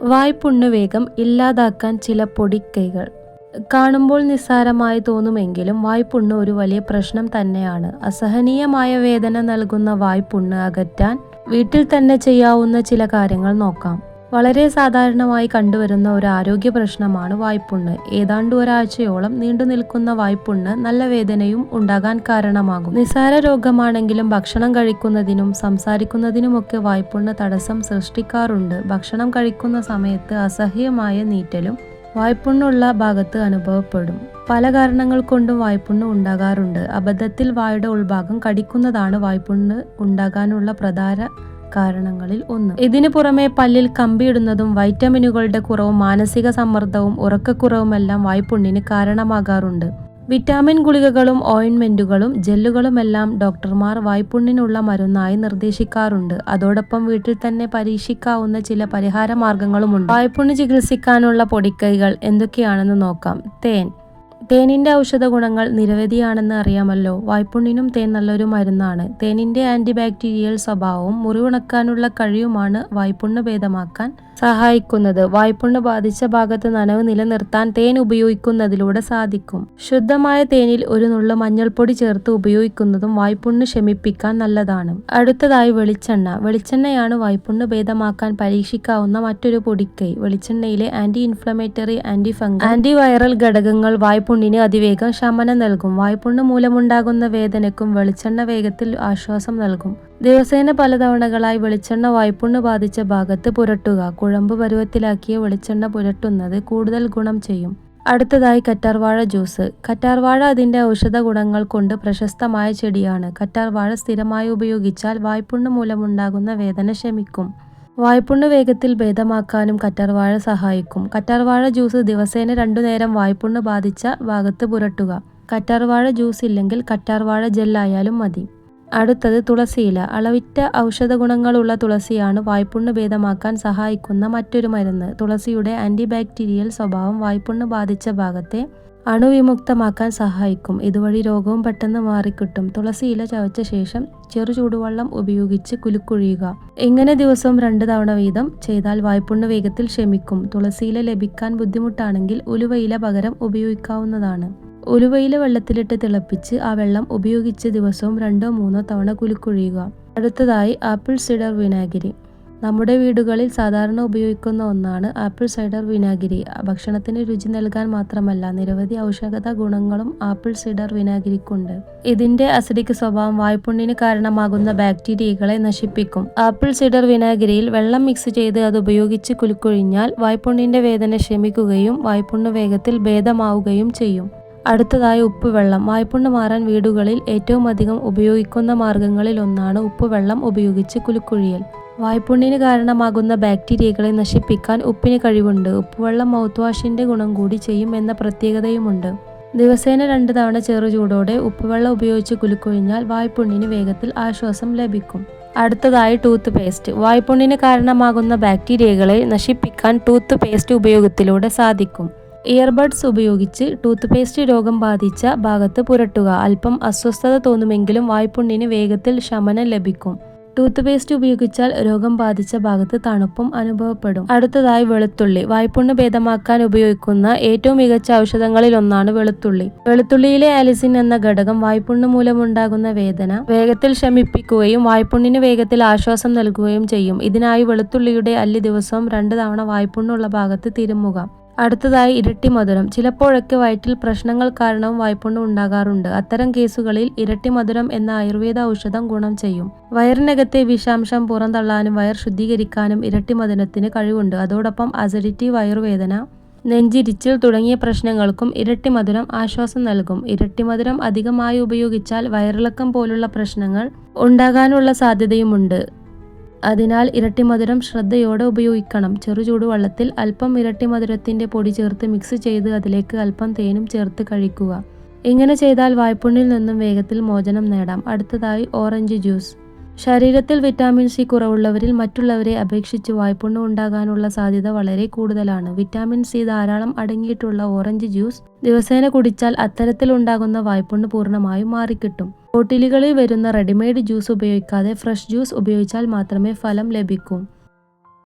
വായ്പുണ്ണ് വേഗം ഇല്ലാതാക്കാൻ ചില പൊടിക്കൈകൾ. കാണുമ്പോൾ നിസ്സാരമായി തോന്നുമെങ്കിലും വായ്പുണ്ണ് ഒരു വലിയ പ്രശ്നം തന്നെയാണ്. അസഹനീയമായ വേദന നൽകുന്ന വായ്പുണ്ണ് അകറ്റാൻ വീട്ടിൽ തന്നെ ചെയ്യാവുന്ന ചില കാര്യങ്ങൾ നോക്കാം. വളരെ സാധാരണമായി കണ്ടുവരുന്ന ഒരു ആരോഗ്യ പ്രശ്നമാണ് വായ്പുണ്ണ്. ഏതാണ്ട് ഒരാഴ്ചയോളം നീണ്ടു നിൽക്കുന്ന വായ്പുണ്ണ് നല്ല വേദനയും ഉണ്ടാകാൻ കാരണമാകും. നിസാര രോഗമാണെങ്കിലും ഭക്ഷണം കഴിക്കുന്നതിനും സംസാരിക്കുന്നതിനുമൊക്കെ വായ്പുണ്ണ് തടസ്സം സൃഷ്ടിക്കാറുണ്ട്. ഭക്ഷണം കഴിക്കുന്ന സമയത്ത് അസഹ്യമായ നീറ്റലും വായ്പുണ്ണുള്ള ഭാഗത്ത് അനുഭവപ്പെടും. പല കാരണങ്ങൾ കൊണ്ടും വായ്പുണ്ണ് ഉണ്ടാകാറുണ്ട്. അബദ്ധത്തിൽ വായുടെ ഉൾഭാഗം കടിക്കുന്നതാണ് വായ്പുണ്ണ് ഉണ്ടാകാനുള്ള പ്രധാന കാരണങ്ങളിൽ ഒന്ന്. ഇതിനു പുറമെ പല്ലിൽ കമ്പിയിടുന്നതും വൈറ്റമിനുകളുടെ കുറവും മാനസിക സമ്മർദ്ദവും ഉറക്കക്കുറവുമെല്ലാം വായ്പുണ്ണിന് കാരണമാകാറുണ്ട്. വിറ്റാമിൻ ഗുളികകളും ഓയിൻമെന്റുകളും ജെല്ലുകളുമെല്ലാം ഡോക്ടർമാർ വായ്പുണ്ണിനുള്ള മരുന്നായി നിർദ്ദേശിക്കാറുണ്ട്. അതോടൊപ്പം വീട്ടിൽ തന്നെ പരീക്ഷിക്കാവുന്ന ചില പരിഹാര മാർഗങ്ങളുമുണ്ട് വായ്പുണ്ണ് ചികിത്സിക്കാനുള്ള പൊടിക്കൈകൾ എന്തൊക്കെയാണെന്ന് നോക്കാം. തേൻ തേനിന്റെ ഔഷധ ഗുണങ്ങൾ നിരവധിയാണെന്ന് അറിയാമല്ലോ. വായ്പുണ്ണിനും തേൻ നല്ലൊരു മരുന്നാണ്. തേനിന്റെ ആന്റിബാക്ടീരിയൽ സ്വഭാവവും മുറിവുണക്കാനുള്ള കഴിവുമാണ് വായ്പുണ്ണ് ഭേദമാക്കാൻ സഹായിക്കുന്നത്. വായ്പുണ്ണ് ബാധിച്ച ഭാഗത്ത് നനവ് നിലനിർത്താൻ തേൻ ഉപയോഗിക്കുന്നതിലൂടെ സാധിക്കും. ശുദ്ധമായ തേനിൽ ഒരു നുള്ള മഞ്ഞൾപ്പൊടി ചേർത്ത് ഉപയോഗിക്കുന്നതും വായ്പുണ്ണ് ശമിപ്പിക്കാൻ നല്ലതാണ്. അടുത്തതായി വെളിച്ചെണ്ണ. വെളിച്ചെണ്ണയാണ് വായ്പുണ്ണ് ഭേദമാക്കാൻ പരീക്ഷിക്കാവുന്ന മറ്റൊരു പൊടിക്കൈ. വെളിച്ചെണ്ണയിലെ anti inflammatory anti fungal anti viral ഘടകങ്ങൾ വായ്പുണ്ണിന് അതിവേഗം ശമനം നൽകും. വായ്പുണ്ണ് മൂലമുണ്ടാകുന്ന വേദനയ്ക്കും വെളിച്ചെണ്ണ വേഗത്തിൽ ആശ്വാസം നൽകും. ദിവസേന പലതവണകളായി വെളിച്ചെണ്ണ വായ്പുണ്ണ് ബാധിച്ച ഭാഗത്ത് പുരട്ടുക. കുഴമ്പ് പരുവത്തിലാക്കിയ വെളിച്ചെണ്ണ പുരട്ടുന്നത് കൂടുതൽ ഗുണം ചെയ്യും. അടുത്തതായി കറ്റാർവാഴ ജ്യൂസ്. കറ്റാർവാഴ അതിന്റെ ഔഷധ ഗുണങ്ങൾ കൊണ്ട് പ്രശസ്തമായ ചെടിയാണ്. കറ്റാർവാഴ സ്ഥിരമായി ഉപയോഗിച്ചാൽ വായ്പുണ്ണ് മൂലമുണ്ടാകുന്ന വേദന ശമിക്കും. വായ്പുണ്ണ് വേഗത്തിൽ ഭേദമാക്കാനും കറ്റാർവാഴ സഹായിക്കും. കറ്റാർവാഴ ജ്യൂസ് ദിവസേന രണ്ടു നേരം വായ്പുണ്ണ് ബാധിച്ച ഭാഗത്ത് പുരട്ടുക. കറ്റാർവാഴ ജ്യൂസ് ഇല്ലെങ്കിൽ കറ്റാർവാഴ ജെല്ലായാലും മതി. അടുത്തത് തുളസിയില. അളവിറ്റ ഔഷധ ഗുണങ്ങളുള്ള തുളസിയാണ് വായ്പുണ്ണ് ഭേദമാക്കാൻ സഹായിക്കുന്ന മറ്റൊരു മരുന്ന്. തുളസിയുടെ ആന്റിബാക്ടീരിയൽ സ്വഭാവം വായ്പുണ്ണ് ബാധിച്ച ഭാഗത്തെ അണുവിമുക്തമാക്കാൻ സഹായിക്കും. ഇതുവഴി രോഗവും പെട്ടെന്ന് മാറിക്കിട്ടും. തുളസി ഇല ചവച്ച ശേഷം ചെറു ചൂടുവെള്ളം ഉപയോഗിച്ച് കുലുക്കൊഴിയുക. ഇങ്ങനെ ദിവസവും രണ്ട് തവണ വീതം ചെയ്താൽ വായ്പുണ്ണ് വേഗത്തിൽ ക്ഷമിക്കും. തുളസിയില ലഭിക്കാൻ ബുദ്ധിമുട്ടാണെങ്കിൽ ഉലുവയില പകരം ഉപയോഗിക്കാവുന്നതാണ്. ഉലുവയില വെള്ളത്തിലിട്ട് തിളപ്പിച്ച് ആ വെള്ളം ഉപയോഗിച്ച് ദിവസവും രണ്ടോ മൂന്നോ തവണ കുലുക്കൊഴിയുക. അടുത്തതായി ആപ്പിൾ സിഡർ വിനാഗിരി. നമ്മുടെ വീടുകളിൽ സാധാരണ ഉപയോഗിക്കുന്ന ഒന്നാണ് ആപ്പിൾ സൈഡർ വിനാഗിരി. ഭക്ഷണത്തിന് രുചി നൽകാൻ മാത്രമല്ല നിരവധി ഔഷധ ഗുണങ്ങളും ആപ്പിൾ സൈഡർ വിനാഗിരിക്കുണ്ട്. ഇതിന്റെ അസിഡിക് സ്വഭാവം വായ്പുണ്ണിന് കാരണമാകുന്ന ബാക്ടീരിയകളെ നശിപ്പിക്കും. ആപ്പിൾ സൈഡർ വിനാഗിരിയിൽ വെള്ളം മിക്സ് ചെയ്ത് അത് ഉപയോഗിച്ച് കുലുക്കൊഴിഞ്ഞാൽ വായ്പുണ്ണിന്റെ വേദന ശമിക്കുകയും വായ്പുണ്ണ് വേഗത്തിൽ ഭേദമാവുകയും ചെയ്യും. അടുത്തതായി ഉപ്പുവെള്ളം. വായ്പുണ്ണ് മാറാൻ വീടുകളിൽ ഏറ്റവും അധികം ഉപയോഗിക്കുന്ന മാർഗങ്ങളിൽ ഒന്നാണ് ഉപ്പുവെള്ളം ഉപയോഗിച്ച് കുലുക്കുഴിയൽ. വായ്പുണ്ണിന് കാരണമാകുന്ന ബാക്ടീരിയകളെ നശിപ്പിക്കാൻ ഉപ്പിന് കഴിവുണ്ട്. ഉപ്പുവെള്ളം മൗത്ത് വാഷിന്റെ ഗുണം കൂടി ചെയ്യും എന്ന പ്രത്യേകതയുമുണ്ട്. ദിവസേന രണ്ട് തവണ ചെറു ചൂടോടെ ഉപ്പുവെള്ളം ഉപയോഗിച്ച് കുലുക്കൊഴിഞ്ഞാൽ വായ്പുണ്ണിന് വേഗത്തിൽ ആശ്വാസം ലഭിക്കും. അടുത്തതായി ടൂത്ത് പേസ്റ്റ്. വായ്പുണ്ണിന് കാരണമാകുന്ന ബാക്ടീരിയകളെ നശിപ്പിക്കാൻ ടൂത്ത് പേസ്റ്റ് ഉപയോഗത്തിലൂടെ സാധിക്കും. ഇയർബഡ്സ് ഉപയോഗിച്ച് ടൂത്ത് പേസ്റ്റ് രോഗം ബാധിച്ച ഭാഗത്ത് പുരട്ടുക. അല്പം അസ്വസ്ഥത തോന്നുമെങ്കിലും വായ്പുണ്ണിന് വേഗത്തിൽ ശമനം ലഭിക്കും. ടൂത്ത് പേസ്റ്റ് ഉപയോഗിച്ചാൽ രോഗം ബാധിച്ച ഭാഗത്ത് തണുപ്പും അനുഭവപ്പെടും. അടുത്തതായി വെളുത്തുള്ളി. വായ്പുണ്ണ് ഭേദമാക്കാൻ ഉപയോഗിക്കുന്ന ഏറ്റവും മികച്ച ഔഷധങ്ങളിൽ ഒന്നാണ് വെളുത്തുള്ളി. വെളുത്തുള്ളിയിലെ ആലിസിൻ എന്ന ഘടകം വായ്പുണ്ണ് മൂലമുണ്ടാകുന്ന വേദന. വേഗത്തിൽ ശമിപ്പിക്കുകയും വായ്പുണ്ണിന് വേഗത്തിൽ ആശ്വാസം നൽകുകയും ചെയ്യും. ഇതിനായി വെളുത്തുള്ളിയുടെ അല്ലി ദിവസവും രണ്ട് തവണ വായ്പുണ്ണുള്ള ഭാഗത്ത് തിരുമുക അടുത്തതായി ഇരട്ടി മധുരം. ചിലപ്പോഴൊക്കെ വയറ്റിൽ പ്രശ്നങ്ങൾ കാരണം വായ്പുണ്ണ് ഉണ്ടാകാറുണ്ട്. അത്തരം കേസുകളിൽ ഇരട്ടി മധുരം എന്ന ആയുർവേദ ഔഷധം ഗുണം ചെയ്യും. വയറിനകത്തെ വിഷാംശം പുറന്തള്ളാനും വയർ ശുദ്ധീകരിക്കാനും ഇരട്ടി മധുരത്തിന് കഴിവുണ്ട്. അതോടൊപ്പം അസിഡിറ്റി വയറുവേദന നെഞ്ചിരിച്ചിൽ തുടങ്ങിയ പ്രശ്നങ്ങൾക്കും ഇരട്ടി മധുരം ആശ്വാസം നൽകും. ഇരട്ടി മധുരം അധികമായി ഉപയോഗിച്ചാൽ വയറിളക്കം പോലുള്ള പ്രശ്നങ്ങൾ ഉണ്ടാകാനുള്ള സാധ്യതയുമുണ്ട്. അതിനാൽ ഇരട്ടിമധുരം ശ്രദ്ധയോടെ ഉപയോഗിക്കണം. ചെറു വെള്ളത്തിൽ അല്പം ഇരട്ടിമധുരത്തിന്റെ പൊടി ചേർത്ത് മിക്സ് ചെയ്ത് അതിലേക്ക് അല്പം തേനും ചേർത്ത് കഴിക്കുക. ഇങ്ങനെ ചെയ്താൽ വായ്പുണ്ണിൽ നിന്നും വേഗത്തിൽ മോചനം നേടാം. അടുത്തതായി ഓറഞ്ച് ജ്യൂസ് ശരീരത്തിൽ വിറ്റാമിൻ സി കുറവുള്ളവരിൽ മറ്റുള്ളവരെ അപേക്ഷിച്ച് വായ്പുണ്ണ് ഉണ്ടാകാനുള്ള സാധ്യത വളരെ കൂടുതലാണ്. വിറ്റാമിൻ സി ധാരാളം അടങ്ങിയിട്ടുള്ള ഓറഞ്ച് ജ്യൂസ് ദിവസേന കുടിച്ചാൽ അത്തരത്തിൽ ഉണ്ടാകുന്ന വായ്പുണ്ണ് പൂർണമായും മാറിക്കിട്ടും. ഹോട്ടലുകളിൽ വരുന്ന റെഡിമെയ്ഡ് ജ്യൂസ് ഉപയോഗിക്കാതെ ഫ്രഷ് ജ്യൂസ് ഉപയോഗിച്ചാൽ മാത്രമേ ഫലം ലഭിക്കൂ.